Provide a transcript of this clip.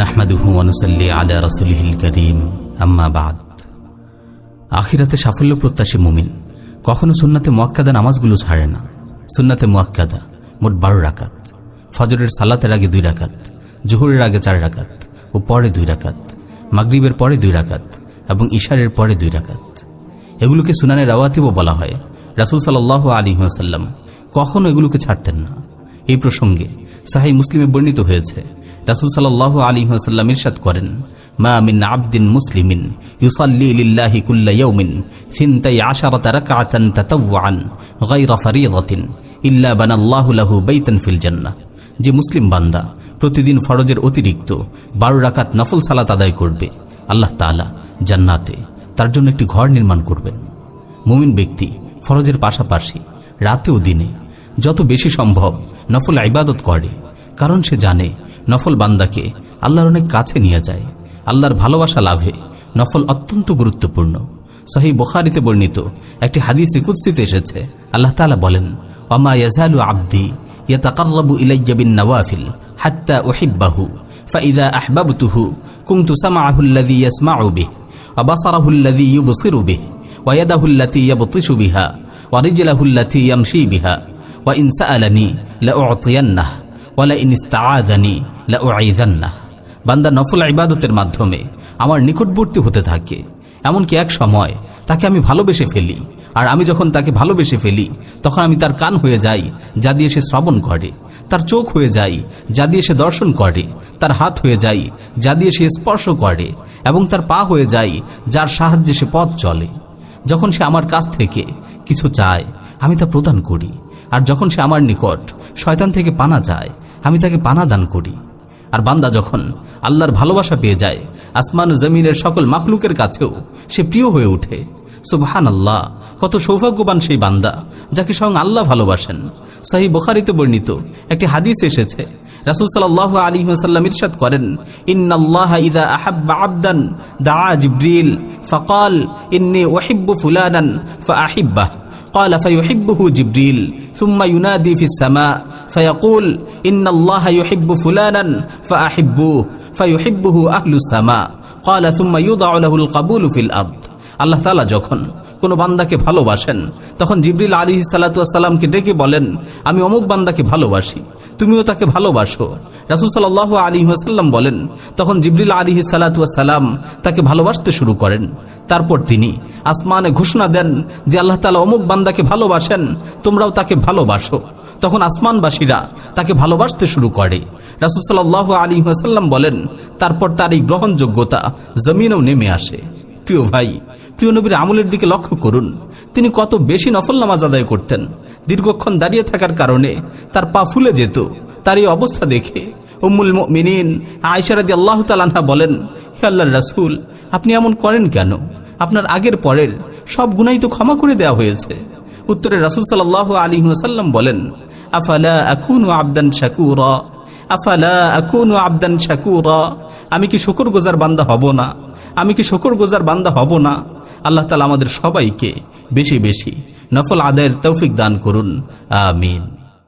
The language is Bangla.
নাহমাদুহু অনুসল্লি আলা রসুলহিল করিম। আম্মা বাদ। আখিরাতে সাফল্য প্রত্যাশী মুমিন। কখনো সুন্নাতে মোয়াক্কাদা নামাজগুলো ছাড়ে না। সুন্নাতে মোয়াক্কাদা মোট বারো রাকাত। ফজরের সালাতের আগে দুই রাকাত। জোহরের আগে চার রাকাত ও পরে দুই রাকাত। মাগরিবের পরে দুই রাকাত এবং ইশারের পরে দুই রাকাত। এগুলোকে সুনানের রাওয়াতিবও বলা হয়। রাসুল সাল্লাহ আলী সাল্লাম কখনো এগুলোকে ছাড়তেন না। এই প্রসঙ্গে সাহাই মুসলিমে বর্ণিত হয়েছে রাসুল সাল্লাহ আলী সাল্লাম ইরশাদ করেন বানাল্লাহু লাহু জান্নাহ। যে মুসলিম বান্দা প্রতিদিন ফরজের অতিরিক্ত বারো রাকাত নফল সালাত আদায় করবে, আল্লাহ তাআলা জান্নাতে তার জন্য একটি ঘর নির্মাণ করবেন। মুমিন ব্যক্তি ফরজের পাশাপাশি রাতে ও দিনে যত বেশি সম্ভব নফল ইবাদত করে, কারণ সে জানে নফল বান্দাকে আল্লাহর অনেক কাছে নিয়ে যায়। আল্লাহর ভালোবাসা লাভে নফল অত্যন্ত গুরুত্বপূর্ণ। সহি বোখারিতে বর্ণিত একটি হাদিস কুৎসিতে এসেছে, আল্লাহ তালা বলেন অমা ইয়াজালু আব্দি ইয়াতাকাল্লাবু ইলাইয়াবিন নওয়াফিল হাত্তা ওহিব্বাহু ফাইদা আহবাবতুহু কুন্তু সামাহুল্লাদি ইয়াসমাউ বিহ অবাসারাহুল্লাদি ইউবসিরু বিহ ওয়াদাহুল্লাতি ইয়াবতিসু বিহা ওয়ারিজলাহুল্লাতি ইয়ামশি বিহা, ওয়া ইনসা আলানি লা উতিয়ান্নাহ বান্দা নফল ইবাদতের মাধ্যমে আমার নিকটবর্তী হতে থাকে। এমনকি এক সময় তাকে আমি ভালোবেসে ফেলি। আর আমি যখন তাকে ভালোবেসে ফেলি, তখন আমি তার কান হয়ে যাই, যা দিয়ে সে শ্রবণ করে। তার চোখ হয়ে যাই, যা দিয়ে সে দর্শন করে। তার হাত হয়ে যাই, যা দিয়ে সে স্পর্শ করে। এবং তার পা হয়ে যাই, যার সাহায্যে সে পথ চলে। যখন সে আমার কাছ থেকে কিছু চায়, আমি তা প্রদান করি। আর যখন সে আমার নিকট শয়তান থেকে পানা চায়, আমি তাকে পানা দান করি। আর বান্দা যখন আল্লাহর ভালোবাসা পেয়ে যায়, আসমান জমিনের সকল মাখলুকের কাছেও সে প্রিয় হয়ে ওঠে। সুবহান আল্লাহ কত সৌভাগ্যবান সেই বান্দা, যাকে স্বয়ং আল্লাহ ভালোবাসেন। সাহি বুখারিতে বর্ণিত একটি হাদিস এসেছে, রাসুল সাল্লাহ আলী করেন আবদান ইন্নি قال فيحبه جبريل ثم ينادي في السماء فيقول إن الله يحب فلانا فأحبوه فيحبه أهل السماء قال ثم يوضع له القبول في الأرض. আল্লাহ তালা যখন কোনো বান্দাকে ভালোবাসেন, তখন জিবরিল আলী সালাতামকে ডেকে বলেন, আমি অমুক বান্দাকে ভালোবাসি, তুমিও তাকে ভালোবাসো। রাসুল সাল্লাহ আলী সাল্লাম বলেন, তখন জিবরিল আলী সালাতাম তাকে ভালোবাসতে শুরু করেন। তারপর তিনি আসমানে ঘোষণা দেন যে আল্লাহ তালা অমুক বান্দাকে ভালোবাসেন, তোমরাও তাকে ভালোবাসো। তখন আসমানবাসীরা তাকে ভালোবাসতে শুরু করে। রাসুল সাল্লাহ আলী সাল্লাম বলেন, তারপর তার এই গ্রহণযোগ্যতা জমিনেও নেমে আসে। প্রিয় ভাই, প্রিয় নবীর আমলের দিকে লক্ষ্য করুন। তিনি কত বেশি নফল নামাজ আদায় করতেন। দীর্ঘক্ষণ দাঁড়িয়ে থাকার কারণে তার পা ফুলে যেত। তার এই অবস্থা দেখে উম্মুল মিনিন আয়সারাদি আল্লাহ তালাহা বলেন, হে আল্লাহ রাসুল, আপনি এমন করেন কেন? আপনার আগের পরের সব গুণাই তো ক্ষমা করে দেয়া হয়েছে। উত্তরে রাসুল সাল্লাহ আলী সাল্লাম বলেন আমি কি শকুর গোজার বান্দা হব না? আমি কি শকর গোজার বান্দা হব না? আল্লাহ তালা আমাদের সবাইকে বেশি বেশি নফল আদায়ের তৌফিক দান করুন। আমিন।